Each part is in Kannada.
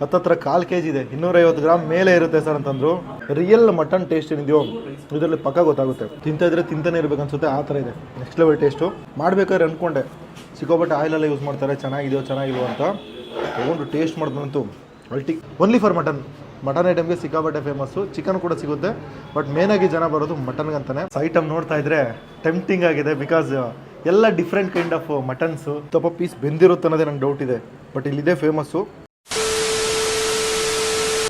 ಹತ್ತತ್ರ ಕಾಲು ಕೆ ಜಿ ಇದೆ. ಇನ್ನೂರೈವತ್ತು ಗ್ರಾಮ್ ಮೇಲೆ ಇರುತ್ತೆ ಸರ್ ಅಂತಂದ್ರು. ರಿಯಲ್ ಮಟನ್ ಟೇಸ್ಟ್ ಏನಿದೆಯೋ, ಇದರಲ್ಲಿ ಪಕ್ಕ ಗೊತ್ತಾಗುತ್ತೆ. ತಿಂತ ಇದ್ರೆ ತಿಂತಾನೆ ಇರ್ಬೇಕು ಅನ್ಸುತ್ತೆ, ಆ ಥರ ಇದೆ. ನೆಕ್ಸ್ಟ್ ಲೆವೆಲ್ ಟೇಸ್ಟು ಮಾಡ್ಬೇಕಾದ್ರೆ ಅನ್ಕೊಂಡೆ. ಆಯಿಲ್ ಆಯಿಲೆಲ್ಲ ಯೂಸ್ ಮಾಡ್ತಾರೆ, ಚೆನ್ನಾಗಿದೆಯೋ, ಚೆನ್ನಾಗಿಲ್ವೋ ಅಂತ. ತೊಗೊಂಡು ಟೇಸ್ಟ್ ಮಾಡಿದ್ರಂತೂ ಅಲ್ಟಿ ಓನ್ಲಿ ಫಾರ್ ಮಟನ್ ಮಟನ್ ಐಟಮ್ಗೆ ಸಿಕ್ಕಾಬಟ್ಟೆ ಫೇಮಸ್ಸು ಚಿಕನ್ ಕೂಡ ಸಿಗುತ್ತೆ ಬಟ್ ಮೇನಾಗಿ ಜನ ಬರೋದು ಮಟನ್ಗೆ ಅಂತಾನೆ. ಐಟಮ್ ನೋಡ್ತಾ ಇದ್ರೆ ಟೆಂಪ್ಟಿಂಗ್ ಆಗಿದೆ ಬಿಕಾಸ್ ಎಲ್ಲ ಡಿಫ್ರೆಂಟ್ ಕೈಂಡ್ ಆಫ್ ಮಟನ್ಸು ಸ್ವಲ್ಪ ಪೀಸ್ ಬೆಂದಿರುತ್ತೆ ಅನ್ನೋದೇ ನಂಗೆ ಡೌಟ್ ಇದೆ ಬಟ್ ಇಲ್ಲಿದೆ ಫೇಮಸ್ಸು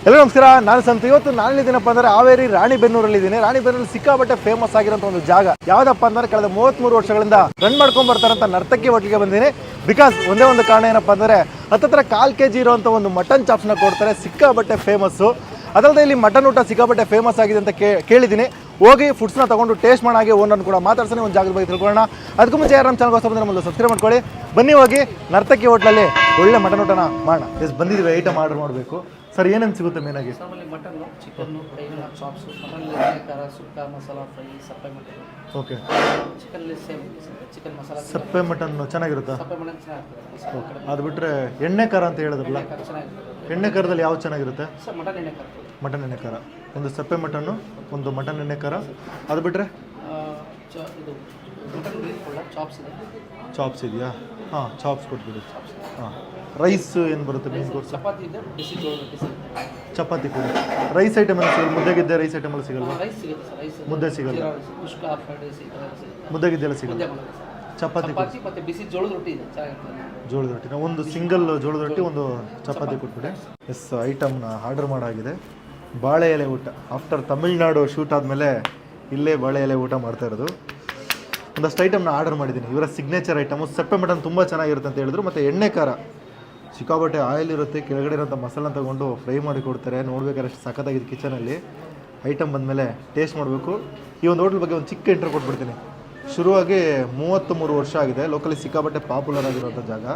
ಎಲ್ಲ ನಮಸ್ಕಾರ, ನಾನು ಸಂತ. ಇವತ್ತು ನಾನು ಇದ್ದೀನಪ್ಪ ಅಂದ್ರೆ ಹಾವೇರಿ ರಾಣಿಬೆನ್ನೂರಲ್ಲಿ ಇದ್ದೀನಿ. ರಾಣಿಬೆನ್ನೂರಲ್ಲಿ ಸಿಕ್ಕಾಪಟ್ಟೆ ಫೇಮಸ್ ಆಗಿರೋಂಥ ಒಂದು ಜಾಗ. ಯಾವ್ದಪ್ಪ ಅಂದ್ರೆ ಕಳೆದ ಮೂವತ್ಮೂರು ವರ್ಷಗಳಿಂದ ರನ್ ಮಾಡ್ಕೊಂಡ್ ಬರ್ತಾರಂತ ನರ್ತಕಿ ಹೋಟ್ಲಿಗೆ ಬಂದಿನಿ ಬಿಕಾಸ್ ಒಂದೇ ಒಂದು ಕಾರಣ ಏನಪ್ಪ ಅಂದ್ರೆ ಹತ್ತತ್ರ ಕಾಲ್ ಕೆ ಜಿ ಇರುವಂಥ ಒಂದು ಮಟನ್ ಚಾಪ್ಸ್ನ ಕೊಡ್ತಾರೆ. ಸಿಕ್ಕಾಪಟ್ಟೆ ಫೇಮಸ್ಸು ಅದಲ್ಲದೆ ಇಲ್ಲಿ ಮಟನ್ ಊಟ ಸಿಕ್ಕಾಪಟ್ಟೆ ಫೇಮಸ್ ಆಗಿದೆ ಅಂತ ಕೇಳಿದ್ದೀನಿ. ಹೋಗಿ ನ ತಗೊಂಡು ಟೇಸ್ಟ್ ಮಾಡಾಗೆ ಓನರ್ ಕೂಡ ಮಾತಾಡ್ಸೋಣ, ಒಂದು ಜಾಗದ ಬಗ್ಗೆ ತಿಳ್ಕೊಳ್ಳೋಣ. ಅದಕ್ಕೂ ಮುಂಚೆ ಯಾರು ನಮ್ಮ ಚಾನಲ್ ಹೊಸ ಬಂದರೆ ಸಬ್ಸ್ಕ್ರೈಬ್ ಮಾಡ್ಕೊಳ್ಳಿ. ಬನ್ನಿ ಹೋಗಿ ನರ್ತಕಿ ಹೋಟ್ಲಲ್ಲಿ ಒಳ್ಳೆ ಮಟನ್ ಊಟನ ಮಾಡೋಣ. ಎಸ್ ಬಂದಿದ್ದೀವಿ ಐಟಮ್ ಆರ್ಡರ್ ಮಾಡಬೇಕು. ಸರ್ ಏನೇನು ಸಿಗುತ್ತೆ ಮೇನಾಗಿ ನಮ್ಮಲ್ಲಿ ಮಟನ್ನು ಚಿಕನ್ನು ಚಾಪ್ಸು ಖಾರ ಸುಕ್ಕ ಮಸಾಲ ಫ್ರೈ ಸಪ್ಪೆ mutton. Okay chicken same chicken masala ಸಪ್ಪೆ ಮಟನ್ ಚೆನ್ನಾಗಿರುತ್ತಾ? ಸಪ್ಪೆ ಮಟನ್ ಚೆನ್ನಾಗಿರುತ್ತೆ ಅದು ಬಿಟ್ಟರೆ ಎಣ್ಣೆ ಖಾರ ಅಂತ ಹೇಳಿದ್ರಲ್ಲ? ಎಣ್ಣೆ ಖಾರದಲ್ಲಿ ಯಾವ್ದು ಚೆನ್ನಾಗಿರುತ್ತೆ? ಸರ್ ಮಟನ್ ಎಣ್ಣೆ ಖಾರ. ಮಟನ್ ಎಣ್ಣೆ ಖಾರ. ಒಂದು ಸಪ್ಪೆ ಮಟನ್ನು ಒಂದು ಮಟನ್ ಎಣ್ಣೆ ಖಾರ. ಅದು ಬಿಟ್ಟರೆ ಇದು ಮಟನ್ ಚಾಪ್ಸ್ ಇದೆ. ಚಾಪ್ಸ್ ಇದೆಯಾ? ಹಾಂ ಚಾಪ್ಸ್ ಕೊಟ್ಬಿಡಿ. ಹಾಂ. ರೈಸ್ ಏನು ಬರುತ್ತೆ ಮೀನ್ ಕೋರ್ಸ್ ಚಪಾತಿ ಇದೆ ಬಿಸಿ ಜೋಳ ರೊಟ್ಟಿ ಸಿಗುತ್ತೆ ಚಪಾತಿ ಕೊಡಿ. ರೈಸ್ ಐಟಮ್ ಎಲ್ಲ ಸಿಗಲ್ಲ ಮುದ್ದೆಗಿದ್ದೆ ರೈಸ್ ಐಟಮ್ ಎಲ್ಲ ಸಿಗಲ್ವಾ? ರೈಸ್ ಸಿಗುತ್ತೆ ಸರ್ ರೈಸ್. ಮುದ್ದೆ ಸಿಗಲ್ಲ. ಮುದ್ದೆ ರೈಸ್ ಕುಷ್ಕ ಫ್ರೈಡ್ ರೈಸ್ ಈ ಥರ ಸಿಗುತ್ತೆ. ಮುದ್ದೆಗಿದ್ದೆ ಎಲ್ಲ ಸಿಗಲ್ಲ. ಮುದ್ದೆ ಮಾಡೋದು ಸರ್. ಚಪಾತಿ ಕೊಡಿ. ಚಪಾತಿ ಮತ್ತು ಬಿಸಿ ಜೋಳದ ರೊಟ್ಟಿ ಇದೆ ಚೆನ್ನಾಗಿರ್ತದೆ. ಜೋಳದ ರೊಟ್ಟಿನ ಒಂದು ಸಿಂಗಲ್ ಜೋಳದ ರೊಟ್ಟಿ ಒಂದು ಚಪಾತಿ. ಕೊಟ್ಬಿಡಿ. ಎಸ್ ಐಟಮ್ನ ಆರ್ಡರ್ ಮಾಡಾಗಿದೆ. ಬಾಳೆ ಎಲೆ ಊಟ. ಆಫ್ಟರ್ ತಮಿಳ್ನಾಡು ಶೂಟ್ ಆದಮೇಲೆ ಇಲ್ಲೇ ಬಾಳೆ ಎಲೆ ಊಟ ಮಾಡ್ತಾ ಇರೋದು. ಒಂದಷ್ಟು ಐಟಮ್ನ ಆರ್ಡರ್ ಮಾಡಿದ್ದೀನಿ. ಇವರ ಸಿಗ್ನೇಚರ್ ಐಟಮು ಸಪ್ಪೆ ಮಟನ್ ತುಂಬ ಚೆನ್ನಾಗಿರುತ್ತೆ ಅಂತ ಹೇಳಿದ್ರು. ಮತ್ತು ಎಣ್ಣೆ ಖಾರ. ಸಿಕ್ಕಾಪಟ್ಟೆ ಆಯಿಲ್ ಇರುತ್ತೆ, ಕೆಳಗಡೆ ಇರೋಂಥ ಮಸಾಲ ತಗೊಂಡು ಫ್ರೈ ಮಾಡಿ ಕೊಡ್ತಾರೆ. ನೋಡ್ಬೇಕಾದ್ರೆ ಅಷ್ಟು ಸಖತ್ತಾಗಿದೆ ಕಿಚನಲ್ಲಿ. ಐಟಮ್ ಬಂದಮೇಲೆ ಟೇಸ್ಟ್ ಮಾಡಬೇಕು. ಈ ಒಂದು ಹೋಟ್ಲ್ ಬಗ್ಗೆ ಒಂದು ಚಿಕ್ಕ ಇಂಟ್ರ್ ಕೊಟ್ಬಿಡ್ತೀನಿ. ಶುರುವಾಗಿ ಮೂವತ್ತು ಮೂರು ವರ್ಷ ಆಗಿದೆ. ಲೋಕಲಿ ಸಿಕ್ಕಾಪಟ್ಟೆ ಪಾಪ್ಯುಲರ್ ಆಗಿರೋಂಥ ಜಾಗ.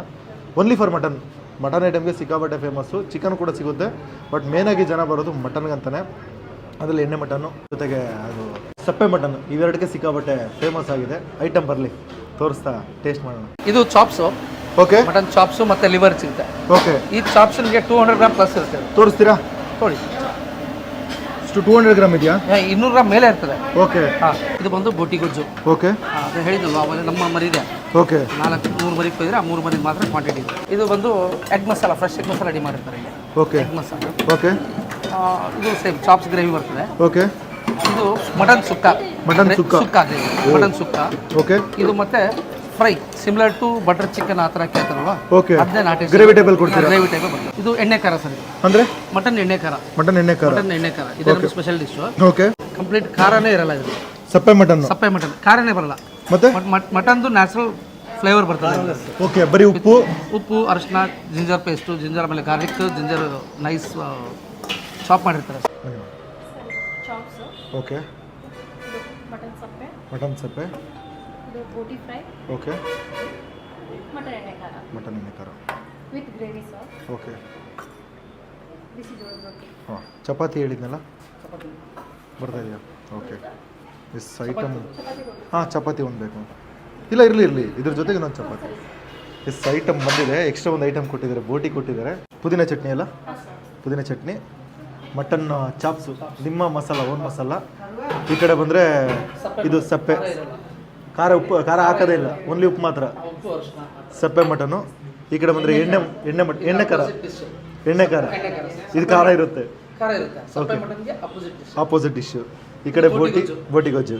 ಓನ್ಲಿ ಫಾರ್ ಮಟನ್ ಮಟನ್ ಐಟಮ್ಗೆ ಸಿಕ್ಕಾಪಟ್ಟೆ ಫೇಮಸ್ಸು ಚಿಕನ್ ಕೂಡ ಸಿಗುತ್ತೆ. ಬಟ್ ಮೇನಾಗಿ ಜನ ಬರೋದು ಮಟನ್ಗಂತಾನೆ ಅದರಲ್ಲಿ ಎಣ್ಣೆ ಮಟನ್ನು ಜೊತೆಗೆ ಅದು ಸಪ್ಪೆ ಮಟನ್ ಇವೆರಡಕ್ಕೆ ಸಿಕ್ಕಾಪಟ್ಟೆ ಫೇಮಸ್ ಆಗಿದೆ. ಐಟಮ್ ಬರಲಿ. ತೋರಿಸ್ತಾ ಟೇಸ್ಟ್ ಮಾಡೋಣ. ಇದು ಚಾಪ್ಸು ಓಕೆ ಮಟನ್ ಚಾಪ್ಸು ಮತ್ತು ಲಿವರ್ ಸಿಗುತ್ತೆ ಓಕೆ ಈ ಚಾಪ್ಸ್ ನಿಮಗೆ ಟೂ ಹಂಡ್ರೆಡ್ ಗ್ರಾಮ್ ಪ್ಲಸ್ ಇರುತ್ತೆ. ತೋರಿಸ್ತೀರಾ? ತೋರಿ. ಇಷ್ಟು ಟೂ ಹಂಡ್ರೆಡ್ ಗ್ರಾಮ್ ಇದೆಯಾ? ಇನ್ನೂರು ಗ್ರಾಮ್ ಮೇಲೆ ಇರ್ತದೆ. ಓಕೆ ಹಾಂ ಇದು ಬಂದು ಬೋಟಿ ಗೊಜ್ಜು. ಓಕೆ ಹಾ, ಅದು ಹೇಳಿದ್ನಲ್ವ ಆಮೇಲೆ ನಮ್ಮ ಮರಿ ಇದೆ. ಓಕೆ ನಾಲ್ಕು ಮೂರು ಮರಿ ಕೊಯ್ದ್ರೆ ಆ ಮೂರು ಮರಿ ಮಾತ್ರ ಕ್ವಾಂಟಿಟಿ ಇದೆ. ಇದು ಬಂದು egg masala fresh egg masala ready ಮಾಡಿರ್ತಾರೆ ಇಲ್ಲಿ. ಓಕೆ ಎಗ್ ಮಸಾಲ ಓಕೆ ಇದು ಸೇಮ್ ಚಾಪ್ಸ್ ಗ್ರೇವಿ ಬರ್ತದೆ. ಓಕೆ ಇದು ಮಟನ್ ಸುಕ್ಕ. ಮಟನ್ ಸುಕ್ಕ. ಸುಕ್ಕ ಮಟನ್ ಸುಕ್ಕ. ಓಕೆ ಇದು ಮತ್ತೆ fry similar to butter chicken ಆ ಥರ ಕೇಳ್ತಾರಲ್ವಾ? ಓಕೆ ಅದೇ ನಾಟಿ ಗ್ರೇವಿ ಟೇಬಲ್ ಕೊಡ್ತೀರಾ? ಗ್ರೇವಿ ಟೈಪ್ ಬರ್ತದೆ ಇದು ಎಣ್ಣೆ ಖಾರ ಸರ್ ಅಂದ್ರೆ ಅಂದರೆ? ಮಟನ್ ಎಣ್ಣೆ ಖಾರ. ಮಟನ್ ಎಣ್ಣೆ ಖಾರ. ಮಟನ್ ಎಣ್ಣೆ ಖಾರ. ಇದು ನಮ್ಮ ಸ್ಪೆಷಲ್ ಡಿಶ್ ಓಕೆ ಕಂಪ್ಲೀಟ್ ಖಾರನೇ ಇರಲ್ಲ ಇದು. ಸಪ್ಪೆ ಮಟನ್. ಸಪ್ಪೆ ಮಟನ್. ಖಾರನೇ ಬರಲ್ಲ. ಮತ್ತೆ? ಮಟನ್ದು ನ್ಯಾಚುರಲ್ ಫ್ಲೇವರ್ ಬರ್ತದೆ ಓಕೆ ಬರಿ ಉಪ್ಪು? ಉಪ್ಪು ಅರಿಶಿನ ಜಿಂಜರ್ ಪೇಸ್ಟು ಜಿಂಜರ್ ಆಮೇಲೆ ಗಾರ್ಲಿಕ್ ಜಿಂಜರ್ ನೈಸ್ ಚಾಪ್ ಮಾಡಿರ್ತಾರೆ. ಚಾಪ್ಸ್ ಓಕೆ ಸಪ್ಪೆ. ಮಟನ್ ಸಪ್ಪೆ. ಇದು ಬೋಟಿ ಫ್ರೈ. ಓಕೆ. ಮಟನ್ ಎಣ್ಣೆ ಖಾರ. ಮಟನ್ ಎಣ್ಣೆ ಖಾರ. With gravy sauce. ಓಕೆ. ಬಿಸಿ ಜೋಳದ ರೊಟ್ಟಿ. ಹಾಂ ಚಪಾತಿ ಹೇಳಿದ್ನಲ್ಲ? ಬರ್ತಾ ಇದೆಯಾ? ಓಕೆ. ಎಸ್ ಐಟಮ್ ಹಾಂ ಚಪಾತಿ ಒಂದು ಬೇಕು. ಇಲ್ಲ ಇರಲಿ ಇರಲಿ. ಇದ್ರ ಜೊತೆಗೆ ಇನ್ನೊಂದು ಚಪಾತಿ. ಎಸ್ ಐಟಮ್ ಬಂದಿದೆ. ಎಕ್ಸ್ಟ್ರಾ ಒಂದು ಐಟಮ್ ಕೊಟ್ಟಿದ್ದಾರೆ. ಬೋಟಿ ಕೊಟ್ಟಿದ್ದಾರೆ. ಪುದೀನ ಚಟ್ನಿ ಅಲ್ಲ? ಪುದೀನ ಚಟ್ನಿ. ಮಟನ್ ಚಾಪ್ಸು ನಿಮ್ಮ ಮಸಾಲ ಓನ್ ಮಸಾಲ. ಈ ಕಡೆ ಬಂದರೆ ಇದು ಸಪ್ಪೆ. ಖಾರ ಉಪ್ಪು ಖಾರ ಹಾಕೋದೇ ಇಲ್ಲ. ಓನ್ಲಿ ಉಪ್ಪು ಮಾತ್ರ. ಸಪ್ಪೆ ಮಟನು. ಈ ಕಡೆ ಬಂದರೆ ಎಣ್ಣೆ ಎಣ್ಣೆ ಮಟ ಎಣ್ಣೆ ಖಾರ. ಎಣ್ಣೆ ಖಾರ. ಇದು ಖಾರ ಇರುತ್ತೆ. ಮಟನ್ಗೆ ಅಪೋಸಿಟ್ ಡಿಶ್ಶು ಈ ಕಡೆ ಬೋಟಿ ಬೋಟಿ ಗೊಜ್ಜು.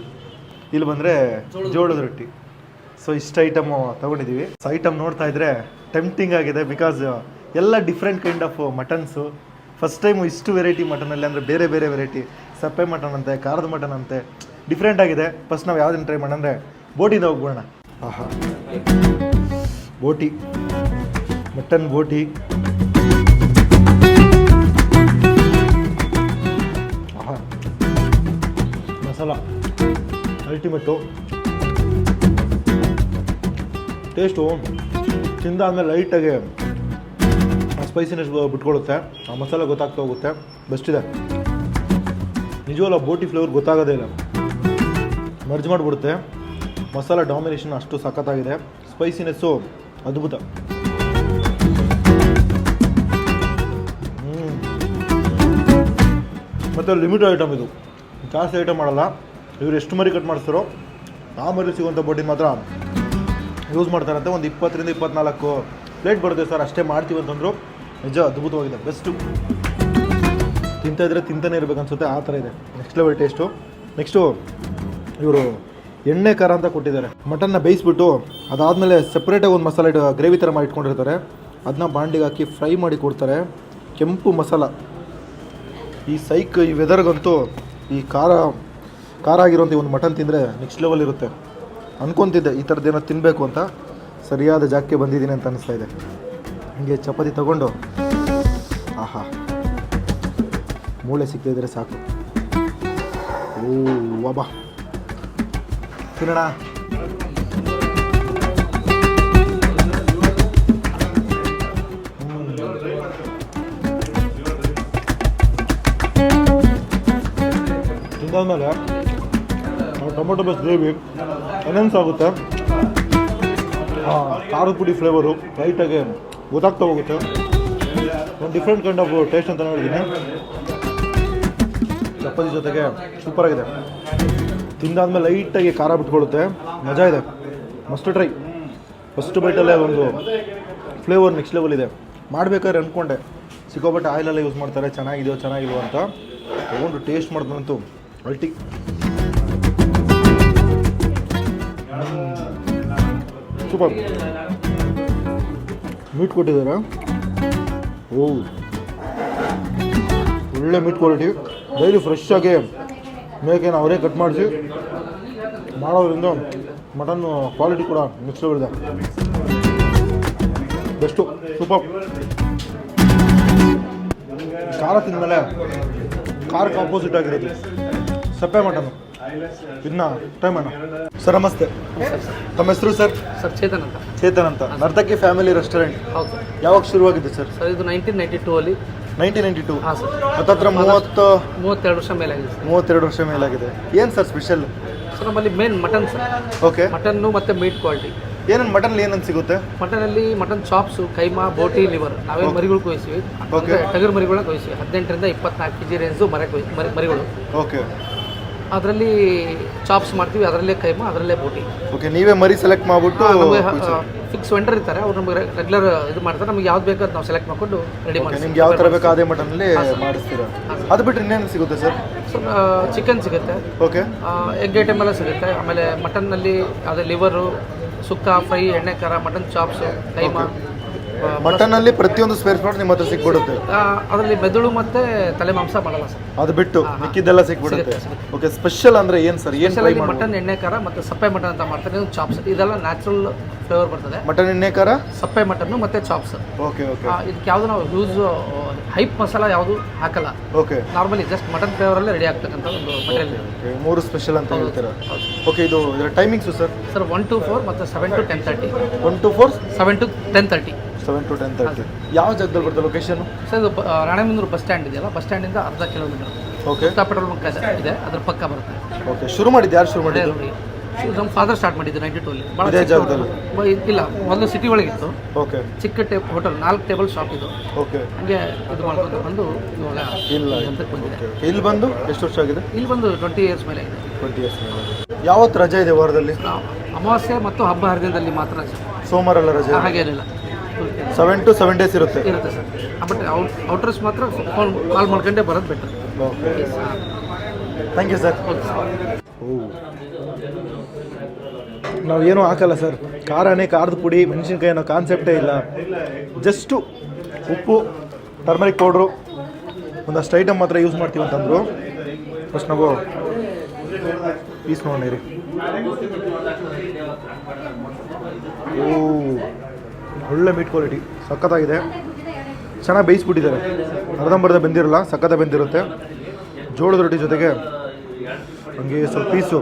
ಇಲ್ಲಿ ಬಂದರೆ ಜೋಳದ ರೊಟ್ಟಿ. ಸೊ ಇಷ್ಟು ಐಟಮು ತೊಗೊಂಡಿದ್ದೀವಿ ಸೊ ಐಟಮ್ ನೋಡ್ತಾ ಇದ್ರೆ ಟೆಂಪ್ಟಿಂಗ್ ಆಗಿದೆ ಬಿಕಾಸ್ ಎಲ್ಲ different kind of muttons first time ಇಷ್ಟು ವೆರೈಟಿ ಮಟನಲ್ಲಿ ಅಂದರೆ ಬೇರೆ ಬೇರೆ ವೆರೈಟಿ ಸಪ್ಪೆ ಮಟನ್ ಅಂತೆ ಖಾರದ ಮಟನ್ ಅಂತೆ. ಡಿಫ್ರೆಂಟ್ ಆಗಿದೆ. ಫಸ್ಟ್ ನಾವು ಯಾವ್ದನ್ನು ಟ್ರೈ ಮಾಡೋಣ ಅಂದರೆ ಬೋಟಿಂದ ಹೋಗ್ಬೋಣ ಆಹಾ. ಬೋಟಿ. ಮಟನ್ ಬೋಟಿ. ಆಹಾ. ಮಸಾಲ. ಅಲ್ಟಿಮೇಟು ಟೇಸ್ಟು ತಿಂದಾದ್ಮೇಲೆ ಲೈಟಾಗಿ ಸ್ಪೈಸಿನೆಸ್ ಬಿಟ್ಕೊಳ್ಳುತ್ತೆ ಆ ಮಸಾಲೆ ಗೊತ್ತಾಗ್ತಾ ಹೋಗುತ್ತೆ. ಬೆಸ್ಟ್ ಇದೆ. ನಿಜವಲ್ಲ, ಬೋಟಿ ಫ್ಲೇವರ್ ಗೊತ್ತಾಗೋದೇ ಇಲ್ಲ. ಮರ್ಜ್ ಮಾಡಿಬಿಡುತ್ತೆ. ಮಸಾಲ ಡಾಮಿನೇಷನ್ ಅಷ್ಟು ಸಖತ್ತಾಗಿದೆ. ಸ್ಪೈಸಿನೆಸ್ಸು ಅದ್ಭುತ. ಮತ್ತು ಲಿಮಿಟೆಡ್ ಐಟಮ್ ಇದು. ಜಾಸ್ತಿ ಐಟಮ್ ಮಾಡಲ್ಲ. ಇವರು ಎಷ್ಟು ಮರಿ ಕಟ್ ಮಾಡಿಸ್ತಾರೋ ಆ ಮರಿ ಸಿಗುವಂಥ ಬಡ್ಡಿ ಮಾತ್ರ ಯೂಸ್ ಮಾಡ್ತಾರಂತೆ. ಒಂದು ಇಪ್ಪತ್ತರಿಂದ ಇಪ್ಪತ್ನಾಲ್ಕು. ಪ್ಲೇಟ್ ಬರುತ್ತೆ ಸರ್, ಅಷ್ಟೇ ಮಾಡ್ತೀವಿ ಅಂತಂದರು ನಿಜ ಅದ್ಭುತವಾಗಿದೆ ಬೆಸ್ಟು ತಿಂತಾಯಿದ್ರೆ ತಿಂತಾನೆ ಇರಬೇಕು ಅನ್ಸುತ್ತೆ, ಆ ಥರ ಇದೆ. ನೆಕ್ಸ್ಟ್ ಲೆವೆಲ್ ಟೇಸ್ಟು ನೆಕ್ಸ್ಟು ಇವರು ಎಣ್ಣೆ ಖಾರ ಅಂತ ಕೊಟ್ಟಿದ್ದಾರೆ. ಮಟನ್ನ ಬೇಯಿಸ್ಬಿಟ್ಟು ಅದಾದಮೇಲೆ ಸಪ್ರೇಟಾಗಿ ಒಂದು ಮಸಾಲೆ ಗ್ರೇವಿ ಥರ ಮಾಡಿ ಇಟ್ಕೊಂಡಿರ್ತಾರೆ. ಅದನ್ನ ಬಾಂಡಿಗೆ ಹಾಕಿ ಫ್ರೈ ಮಾಡಿ ಕೊಡ್ತಾರೆ. ಕೆಂಪು ಮಸಾಲ. ಈ ಸೈಕ್, ಈ ವೆದರ್ಗಂತೂ ಈ ಖಾರ ಖಾರ ಆಗಿರೋಂಥ ಒಂದು ಮಟನ್ ತಿಂದರೆ ನೆಕ್ಸ್ಟ್ ಲೆವೆಲ್ ಇರುತ್ತೆ. ಅಂದ್ಕೊತಿದ್ದೆ ಈ ಥರದ್ದೇನೋ ತಿನ್ನಬೇಕು ಅಂತ. ಸರಿಯಾದ ಜಾಗಕ್ಕೆ ಬಂದಿದ್ದೀನಿ ಅಂತ ಅನಿಸ್ತಾ ಇದೆ. ಹಿಂಗೆ ಚಪಾತಿ ತಗೊಂಡು, ಆಹಾ, ಮೂಳೆ ಸಿಕ್ಕಿದ್ರೆ ಸಾಕು. ಓ ವಾಬಾ ತಿನ್ನೋಣ. ತಿಂದಾದ್ಮೇಲೆ ಟೊಮೊಟೊ ಬೇಸ್ ಗ್ರೇವಿ ಎನೆನ್ಸ್ ಆಗುತ್ತೆ. ಖಾರದ ಪುಡಿ ಫ್ಲೇವರು ಲೈಟಾಗಿ ಗೊತ್ತಾಗ್ತಾ ಹೋಗುತ್ತೆ. ಒಂದು ಡಿಫ್ರೆಂಟ್ ಕೈಂಡ್ ಆಫ್ ಟೇಸ್ಟ್ ಅಂತ ಹೇಳಿದ್ದೀನಿ ಚಪಾತಿ ಜೊತೆಗೆ ಸೂಪರ್ ಆಗಿದೆ. ತಿಂದಾದ್ಮೇಲೆ ಲೈಟಾಗಿ ಖಾರ ಬಿಟ್ಕೊಳ್ಳುತ್ತೆ. ಮಜಾ ಇದೆ. ಮಸ್ಟ್ ಟ್ರೈ ಫಸ್ಟ್ ಬೈಟಲ್ಲೇ ಒಂದು ಫ್ಲೇವರ್ ನೆಕ್ಸ್ಟ್ ಲೆವೆಲ್ ಇದೆ. ಮಾಡ್ಬೇಕಾದ್ರೆ ಅಂದ್ಕೊಂಡೆ ಸಿಕ್ಕೋಬಟ್ಟೆ ಆಯಿಲೆಲ್ಲ ಯೂಸ್ ಮಾಡ್ತಾರೆ. ಚೆನ್ನಾಗಿದೆಯೋ, ಚೆನ್ನಾಗಿಲ್ವೋ ಅಂತ. ತೊಗೊಂಡು ಟೇಸ್ಟ್ ಮಾಡಿದ್ರಂತೂ ಅಲ್ಟಿ ಸೂಪರ್ ಮೀಟ್ ಕೊಟ್ಟಿದ್ದಾರೆ. ಓ ಒಳ್ಳೆ ಮೀಟ್ ಕ್ವಾಲಿಟಿ ಡೈಲಿ ಫ್ರೆಶ್ ಆಗಿ ಮೇಕೆನ ಅವರೇ ಕಟ್ ಮಾಡಿಸಿ ಮಾಡೋದ್ರಿಂದ ಮಟನ್ ಕ್ವಾಲಿಟಿ ಕೂಡ ನೆಕ್ಸ್ಟ್ ಲೆವೆಲ್ ಇದೆ ಬೆಸ್ಟು ಸೂಪರ್ ಖಾರ ತಿಂದಮೇಲೆ ಖಾರಕ್ಕೆ ಆಪೋಸಿಟ್ ಆಗಿರೋದು. ಸಪ್ಪೆ ಮಟನ್ ಇನ್ನ ಟೈಮ್ ಮಾಡೋಣ. ಸರ್ ನಮಸ್ತೆ. ತಮ್ಮ ಹೆಸರು ಸರ್ ಸರ್ ಚೇತನ್ ಅಂತ. ಚೇತನ್ ಅಂತ. ನರ್ತಕಿ ಫ್ಯಾಮಿಲಿ ರೆಸ್ಟೋರೆಂಟ್ ಯಾವಾಗ ಶುರುವಾಗಿದೆ ಸರ್ ಸರ್ ಇದು ನೈನ್ಟೀನ್ ನೈಂಟಿ ಟೂ ಅಲ್ಲಿ ನೈನ್ಟೀನ್ ನೈಂಟಿ ಟು ಹಾಂ ಸರ್ ಹತ್ತತ್ರ ಮೂವತ್ತು ಮೂವತ್ತೆರಡು ವರ್ಷ ಮೇಲಾಗಿದೆ ಸರ್ ಮೂವತ್ತೆರಡು ವರ್ಷ ಮೇಲಾಗಿದೆ. ಏನು ಸರ್ ಸ್ಪೆಷಲ್ ಸರ್ ನಮ್ಮಲ್ಲಿ main mutton sir okay mutton ಮತ್ತು ಮೀಟ್ ಕ್ವಾಲಿಟಿ ಏನೇನು ಮಟನ್ ಏನಂತ ಸಿಗುತ್ತೆ? ಮಟನಲ್ಲಿ ಮಟನ್ ಚಾಪ್ಸು ಕೈಮಾ ಬೋಟಿ ಲಿವರ್ ನಾವೇ ಮರಿಗಳು ಕೊಯ್ಸಿವಿ. ಓಕೆ ಟಗರ್ ಮರಿಗಳನ್ನ ಕೊಯ್ಸಿವಿ. ಹದಿನೆಂಟರಿಂದ ಇಪ್ಪತ್ನಾಲ್ಕು ಕೆ ಜಿ ರೇಂಜು ಮರ ಕೊಯ್ ಮರಿ ಮರಿಗಳು. ಓಕೆ ಅದರಲ್ಲಿ ಚಾಪ್ಸ್ ಮಾಡ್ತೀವಿ ಅದರಲ್ಲೇ ಕೈಮಾ ಅದರಲ್ಲೇ ಬೋಟಿ ಓಕೆ ನೀವೇ ಮರಿ ಸೆಲೆಕ್ಟ್ ಮಾಡ್ಬಿಟ್ಟು ಫಿಕ್ಸ್ ವೆಂಡರ್ ಇರ್ತಾರೆ ಅವ್ರು ನಮಗೆ ರೆಗ್ಯುಲರ್ ಇದು ಮಾಡ್ತಾರೆ ನಮ್ಗೆ ಯಾವ್ದು ಬೇಕಾದ್ರೆ ನಾವು ಸೆಲೆಕ್ಟ್ ಮಾಡ್ಕೊಂಡು ರೆಡಿ ಮಾಡ್ತೀವಿ ಮಾಡಿ ನಿಮ್ಗೆ ಯಾವ ಥರ ಬೇಕು ಅದೇ ಮಟನಲ್ಲಿ ಮಾಡಿಸ್ತೀರಾ? ಅದು ಬಿಟ್ಟರೆ ಇನ್ನೇನು ಸಿಗುತ್ತೆ ಸರ್ ಸರ್ ಚಿಕನ್ ಸಿಗುತ್ತೆ. ಓಕೆ ಎಗ್ ಐಟಮ್ ಎಲ್ಲ ಸಿಗುತ್ತೆ. ಆಮೇಲೆ ಮಟನ್ನಲ್ಲಿ ಅದೇ ಲಿವರು ಸುಕ್ಕ ಫ್ರೈ ಎಣ್ಣೆ ಖಾರ ಮಟನ್ ಚಾಪ್ಸು ಕೈಮಾ. ಮಟನಲ್ಲಿ ಪ್ರತಿಯೊಂದು ಸ್ಪೇರ್ ಪಾರ್ಟ್ ನಿಮ್ಮ ಹತ್ರ ಸಿಕ್ಬಿಡುತ್ತೆ ಅದರಲ್ಲಿ ಮೆದುಳು ಮತ್ತೆ ತಲೆ ಮಾಂಸ ಮಾಡಲ್ಲ ಸರ್. ಅದು ಬಿಟ್ಟು ಮಿಕ್ಕಿದ್ದೆಲ್ಲ ಸಿಕ್ಬಿಡುತ್ತೆ ಓಕೆ ಸ್ಪೆಷಲ್ ಅಂದ್ರೆ ಏನು ಸರ್? ಏನು ಮಟನ್ ಎಣ್ಣೆ ಖಾರ ಮತ್ತು ಸಪ್ಪೆ ಮಟನ್ ಅಂತ ಮಾಡ್ತಾರೆ. ಇದು ಚಾಪ್ಸ್ ಇದೆಲ್ಲ ನ್ಯಾಚುರಲ್ ಫ್ಲೇವರ್ ಬರ್ತದೆ. ಮಟನ್ ಎಣ್ಣೆ ಖಾರ? ಸಪ್ಪೆ ಮಟನ್ ಮತ್ತೆ ಚಾಪ್ಸ್ ಓಕೆ ಓಕೆ ಇದಕ್ಕೆ ಯಾವುದು ನಾವು ಯೂಸ್ ಹೈಪ್ ಮಸಾಲ ಯಾವುದು ಹಾಕಲ್ಲ. Okay normally just mutton flavour ಫ್ಲೇವರಲ್ಲೇ ready ಆಗ್ತಕ್ಕಂಥ ಒಂದು ಮಟನ್ ಮೂರು ಸ್ಪೆಷಲ್ ಅಂತ ಹೇಳ್ತೀರಾ? ಓಕೆ ಇದು ಇದರ timings sir? Sir one to four ಮತ್ತು seven to ten thirty one to four seven to ten thirty seven to ten thirty ಯಾವ ಜಾಗದಲ್ಲಿ ಬರುತ್ತೆ ಲೊಕೇಶನ್ ಸರ್ ಇದು ರಾಣೆಬೆನ್ನೂರು ಬಸ್ ಸ್ಟ್ಯಾಂಡ್ ಇದೆಯಲ್ಲ? ಬಸ್ ಸ್ಟ್ಯಾಂಡಿಂದ ಅರ್ಧ ಕಿಲೋಮೀಟರ್ ಓಕೆ ಪೆಟ್ರೋಲ್ ಬಂಕ್ ಇದೆ ಅದ್ರ ಪಕ್ಕ ಬರುತ್ತೆ. ಓಕೆ ಶುರು ಮಾಡಿದ್ದು ಯಾರು ಶುರು ಇದು ನಮ್ಮ ಫಾದರ್ ಸ್ಟಾರ್ಟ್ ಮಾಡಿದ್ದು ನೈಂಟಿ ಟೂ ಅಲ್ಲಿ ಭಾಳ ಜಾಗದಲ್ಲಿ? ಬ- ಇಲ್ಲ ಮೊದಲು ಸಿಟಿ ಒಳಗಿತ್ತು ಓಕೆ ಚಿಕ್ಕ ಟೇಪ್ ಹೋಟೆಲ್ ನಾಲ್ಕು ಟೇಬಲ್ ಶಾಪ್ ಇದು. ಓಕೆ ಹಂಗೆ ಇದು ಮಾಡ್ಕೊಂಡು ಬಂದು ಇವಾಗ ಇಲ್ಲ ಬಂದಿದೆ. ಇಲ್ಲಿ ಬಂದು ಎಷ್ಟು ವರ್ಷ ಆಗಿದೆ? ಇಲ್ಲಿ ಬಂದು ಟ್ವೆಂಟಿ ಇಯರ್ಸ್ ಮೇಲೆ ಇದೆ. ಟ್ವೆಂಟಿ ಇಯರ್ಸ್ ಯಾವತ್ತು ರಜೆ ಇದೆ ವಾರದಲ್ಲಿ? ಅಮಾವಾಸ್ಯೆ ಮತ್ತು ಹಬ್ಬ ಹರಿದಿನದಲ್ಲಿ ಮಾತ್ರ. ಸೋಮವಾರ ಎಲ್ಲ ರಜೆ ಹಾಗೇನಿಲ್ಲ. ಸೆವೆನ್ ಟು ಸೆವೆನ್ ಡೇಸ್ ಇರುತ್ತೆ. ಇರುತ್ತೆ ಸರ್. ಬಟ್ ಔಟ್ ಔಟರ್ಸ್ ಮಾತ್ರ ಫೋನ್ ಕಾಲ್ ಮಾಡ್ಕೊಂಡೆ ಬರೋದು ಬೆಟರ್ ಥ್ಯಾಂಕ್ ಯು ಸರ್ ನಾವು ಏನೂ ಹಾಕಲ್ಲ ಸರ್ ಖಾರನೇ ಖಾರದ ಪುಡಿ ಮೆಣಸಿನ್ಕಾಯಿ ಅನ್ನೋ ಕಾನ್ಸೆಪ್ಟೇ ಇಲ್ಲ. ಜಸ್ಟು ಉಪ್ಪು ಟರ್ಮರಿಕ್ ಪೌಡ್ರು ಒಂದಷ್ಟು ಐಟಮ್ ಮಾತ್ರ ಯೂಸ್ ಮಾಡ್ತೀವಿ ಅಂತಂದರು. ಫಸ್ಟ್ ನಾವು ಪೀಸ್ ನೋಡಿರಿ ಓ. ಒಳ್ಳೆ ಮೀಟ್ ಕ್ವಾಲಿಟಿ ಸಖತ್ತಾಗಿದೆ. ಚೆನ್ನಾಗಿ ಬೇಯಿಸ್ಬಿಟ್ಟಿದ್ದಾರೆ. ಅರ್ಧಂಬರ್ಧ ಬೆಂದಿರಲ್ಲ ಸಖತ್ತ ಬೆಂದಿರುತ್ತೆ. ಜೋಳದ ರೊಟ್ಟಿ ಜೊತೆಗೆ ಹಂಗೆ ಸ್ವಲ್ಪ ಪೀಸು,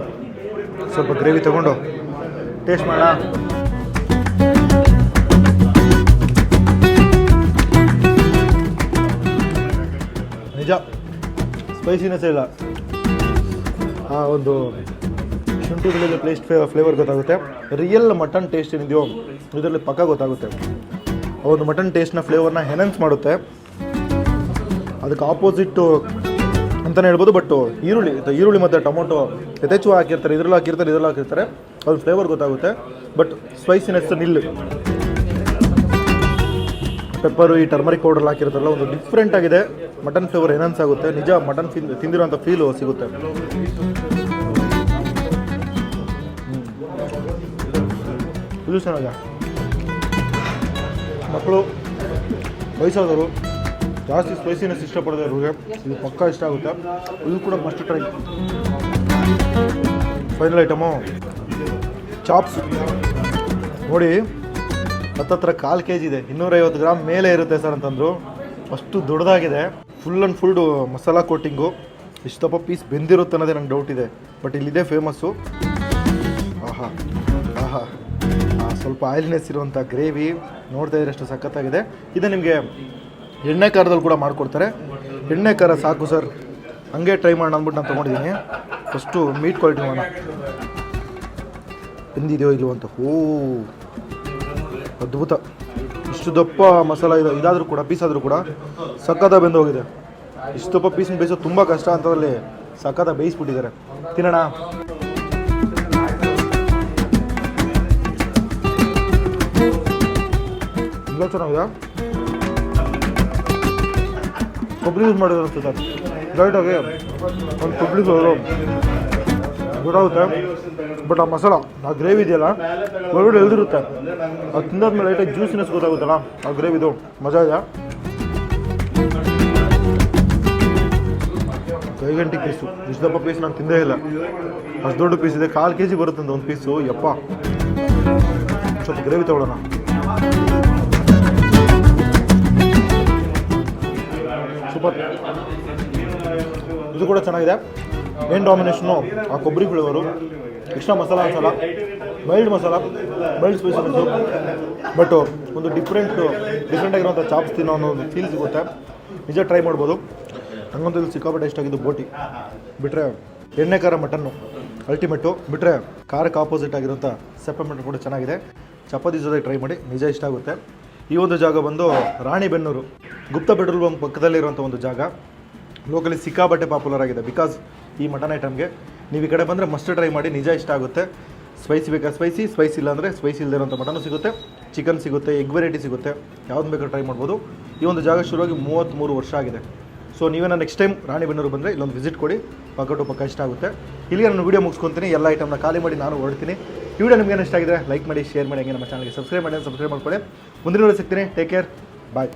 ಸ್ವಲ್ಪ ಗ್ರೇವಿ ತಗೊಂಡು ಟೇಸ್ಟ್ ಮಾಡೋಣ. ನಿಜ ಸ್ಪೈಸಿನೆಸ್ ಇಲ್ಲ. ಆ ಒಂದು ಶುಂಠಿ ಬೆಳ್ಳುಳ್ಳಿ ಪ್ಲೇಸ್ಟ್ ಫ್ಲೇವರ್ ಗೊತ್ತಾಗುತ್ತೆ. ರಿಯಲ್ ಮಟನ್ ಟೇಸ್ಟ್ ಏನಿದೆಯೋ, ಇದರಲ್ಲಿ ಪಕ್ಕ ಗೊತ್ತಾಗುತ್ತೆ. ಆ ಒಂದು ಮಟನ್ ಟೇಸ್ಟ್ನ ಫ್ಲೇವರ್ನ ಹೆನನ್ಸ್ ಮಾಡುತ್ತೆ. ಅದಕ್ಕೆ ಆಪೋಸಿಟ್ಟು ಅಂತಲೇ ಹೇಳ್ಬೋದು ಬಟ್ ಈರುಳ್ಳಿ ಈರುಳ್ಳಿ ಮತ್ತು ಟೊಮೊಟೊ ಯಥೇಚ್ಛ ಹಾಕಿರ್ತಾರೆ, ಇದರಲ್ಲಿ ಹಾಕಿರ್ತಾರೆ ಇದರಲ್ಲಿ ಹಾಕಿರ್ತಾರೆ. ಅದ್ರ ಫ್ಲೇವರ್ ಗೊತ್ತಾಗುತ್ತೆ ಬಟ್ ಸ್ಪೈಸಿನೆಸ್ ನಿಲ್ಲು. ಪೆಪ್ಪರು ಈ ಟರ್ಮರಿಕ್ ಪೌಡರ್ ಹಾಕಿರ್ತಾರಲ್ಲ, ಒಂದು ಡಿಫ್ರೆಂಟ್ ಆಗಿದೆ. ಮಟನ್ ಫ್ಲೇವರ್ ಎನನ್ಸ್ ಆಗುತ್ತೆ. ನಿಜ ಮಟನ್ ತಿಂದು ತಿಂದಿರೋಂಥ ಫೀಲು ಸಿಗುತ್ತೆ. ಇದು ಮಕ್ಕಳು ವಯಸ್ಸಾದವರು, ಜಾಸ್ತಿ ಸ್ಪೈಸಿನೆಸ್ ಇಷ್ಟಪಡೋದು ಇವ್ರಿಗೆ ಇದು ಪಕ್ಕ ಇಷ್ಟ ಆಗುತ್ತೆ. ಇದು ಕೂಡ must try final item chops ನೋಡಿ, ಹತ್ತತ್ರ ಕಾಲು ಕೆ ಜಿ ಇದೆ. ಇನ್ನೂರೈವತ್ತು ಗ್ರಾಮ್ ಮೇಲೆ ಇರುತ್ತೆ ಸರ್ ಅಂತಂದರು. ಅಷ್ಟು ದೊಡ್ಡದಾಗಿದೆ. Full and full masala coating ಇಷ್ಟಪ್ಪ piece ಬೆಂದಿರುತ್ತೆ ಅನ್ನೋದೇ ನಂಗೆ ಡೌಟ್ ಇದೆ. ಬಟ್ ಇಲ್ಲಿದೆ ಫೇಮಸ್ಸು ಆಹಾ. ಸ್ವಲ್ಪ ಆಯಿಲ್ನೆಸ್ ಇರುವಂಥ ಗ್ರೇವಿ ನೋಡ್ತಾ ಇದ್ರೆ ಅಷ್ಟು ಸಖತ್ತಾಗಿದೆ. ಇದು ನಿಮಗೆ ಎಣ್ಣೆ ಖಾರದಲ್ಲಿ ಕೂಡ ಮಾಡಿಕೊಡ್ತಾರೆ. ಎಣ್ಣೆ ಖಾರ ಸಾಕು ಸರ್. ಹಂಗೆ ಟ್ರೈ ಮಾಡೋಣ ಅಂದ್ಬಿಟ್ಟು ನಾನು ತೊಗೊಂಡಿದ್ದೀನಿ. ಫಸ್ಟು ಮೀಟ್ ಕ್ವಾಲಿಟಿ ಮಾಡೋಣ ಬೆಂದಿದೆಯೋ ಇಲ್ಲೋ ಅಂತ. ಓ, ಅದ್ಭುತ. ಇಷ್ಟು ದಪ್ಪ ಮಸಾಲ ಇದು ಇದಾದರೂ ಕೂಡ ಪೀಸ್ ಆದರೂ ಕೂಡ ಸಖತ್ತಾಗಿ ಬೆಂದು ಹೋಗಿದೆ. ಇಷ್ಟು ದಪ್ಪ ಪೀಸ್ನ ಬೇಯಿಸೋದು ತುಂಬ ಕಷ್ಟ ಅಂತದಲ್ಲಿ ಸಖತ್ತಾಗಿ ಬೇಯಿಸ್ಬಿಟ್ಟಿದ್ದಾರೆ. ತಿನ್ನೋಣ. ತುಂಬ ಚೆನ್ನಾಗಿದೆ ಕೊಬ್ಬರಿ ಯೂಸ್ ಮಾಡಿದ್ರು ಅನ್ಸುತ್ತೆ. ಲೈಟಾಗಿ ಒಂದು ಕೊಬ್ಬರಿ ಸೋದರು ಗುಡ್ ಆಗುತ್ತೆ. ಬಟ್ ಆ ಮಸಾಲ, ಆ ಗ್ರೇವಿ ಇದೆಯಲ್ಲ, ಒಳಗಡೆ ಎಳ್ದಿರುತ್ತೆ. ಅದು ತಿಂದಾದ್ಮೇಲೆ ಲೈಟಾಗಿ ಜ್ಯೂಸಿನೆಸ್ ಗೊತ್ತಾಗುತ್ತಲ್ಲ, ಆ ಗ್ರೇವಿದು ಮಜಾ ಇದೆ ಕೈಗಂಟಿ ಪೀಸು ಇಷ್ಟು ದಪ್ಪ ಪೀಸ್ ನಾನು ತಿಂದೇ ಇಲ್ಲ. ಅಷ್ಟು ದೊಡ್ಡ ಪೀಸ್ ಇದೆ. ಕಾಲು ಕೆ ಜಿ ಬರುತ್ತಂತ ಒಂದು ಪೀಸು ಯಪ್ಪ. ಸ್ವಲ್ಪ ಗ್ರೇವಿ ತಗೊಳ್ಳೋಣ. ಸೂಪರ್. ಇದು ಕೂಡ ಚೆನ್ನಾಗಿದೆ. ಮೇನ್ ಡಾಮಿನೇಷನು ಆ ಕೊಬ್ಬರಿ flavour extra masala masala mild masala mild spiciness but ಒಂದು ಡಿಫ್ರೆಂಟ್ ಡಿಫ್ರೆಂಟ್ ಆಗಿರುವಂಥ ಚಾಪ್ಸ್ ತಿನ್ನೋ ಅನ್ನೋ ಒಂದು ಫೀಲ್ ಸಿಗುತ್ತೆ. ನಿಜ ಟ್ರೈ ಮಾಡ್ಬೋದು. ಹಂಗಂತ ಇದು ಸಿಕ್ಕಾಪಟ್ಟೆ ಇಷ್ಟ ಆಗಿದ್ದು ಬೋಟಿ. ಬಿಟ್ಟರೆ ಎಣ್ಣೆ, ಖಾರ ಮಟನ್ನು ಅಲ್ಟಿಮೇಟು ಬಿಟ್ಟರೆ ಖಾರಕ್ಕೆ ಆಪೋಸಿಟ್ ಆಗಿರೋಂಥ ಸೆಪ್ಪೆ ಮಟನ್ ಕೂಡ ಚೆನ್ನಾಗಿದೆ. ಚಪಾತಿ ಜೊತೆ ಟ್ರೈ ಮಾಡಿ, ನಿಜ ಇಷ್ಟ ಆಗುತ್ತೆ. ಈ ಒಂದು ಜಾಗ ಬಂದು ರಾಣಿಬೆನ್ನೂರು ಗುಪ್ತ ಪೆಟ್ರೋಲ್ ಬಂಕ್ ಪಕ್ಕದಲ್ಲಿರುವಂಥ ಒಂದು ಜಾಗ. ಲೋಕಲಿ ಸಿಕ್ಕಾಬಟ್ಟೆ ಪಾಪ್ಯುಲರ್ ಆಗಿದೆ. ಬಿಕಾಸ್ ಈ ಮಟನ್ ಐಟಮ್ಗೆ ನೀವು ಈ ಕಡೆ ಬಂದರೆ ಮಸ್ಟ್ ಟ್ರೈ ಮಾಡಿ, ನಿಜ ಇಷ್ಟ ಆಗುತ್ತೆ. ಸ್ಪೈಸಿ ಬೇಕಾ ಸ್ಪೈಸಿ ಸ್ಪೈಸಿ ಇಲ್ಲ ಅಂದರೆ ಸ್ಪೈಸಿ ಇಲ್ಲದಿರೋಂಥ ಮಟನು ಸಿಗುತ್ತೆ. ಚಿಕನ್ ಸಿಗುತ್ತೆ ಎಗ್ ವೆರೈಟಿ ಸಿಗುತ್ತೆ. ಯಾವ್ದು ಬೇಕಾದ್ರೂ ಟ್ರೈ ಮಾಡ್ಬೋದು. ಈ ಒಂದು ಜಾಗ ಶುರುವಾಗಿ ಮೂವತ್ತ್ಮೂರು ವರ್ಷ ಆಗಿದೆ. ಸೊ ನೀವೇನ ನೆಕ್ಸ್ಟ್ ಟೈಮ್ ರಾಣಿಬೆನ್ನೂರು ಬಂದರೆ ಇಲ್ಲೊಂದು ವಿಸಿಟ್ ಕೊಡಿ. ಪಕ್ಕ ಟು ಪಕ್ಕ ಇಷ್ಟ ಆಗುತ್ತೆ. ಇಲ್ಲಿ ನಾನು ವೀಡಿಯೋ ಮುಗಿಸ್ಕೊತೀನಿ. ಎಲ್ಲ ಐಟಮ್ನ ಖಾಲಿ ಮಾಡಿ ನಾನು ಹೊರಡ್ತೀನಿ. ವಿಡಿಯೋ ನಿಮಗೆ ಇಷ್ಟ ಆಗಿದೆ ಲೈಕ್ ಮಾಡಿ ಶೇರ್ ಮಾಡಿ, ಹಾಗೆ ನಮ್ಮ ಚಾನಲ್ಗೆ ಸಬ್ಸ್ಕ್ರೈಬ್ ಮಾಡಿ ಸಬ್ಸ್ಕ್ರೈಬ್ ಮಾಡ್ಕೊಳ್ಳಿ. ಮುಂದಿನ ಸಿಗ್ತೀನಿ. Take care bye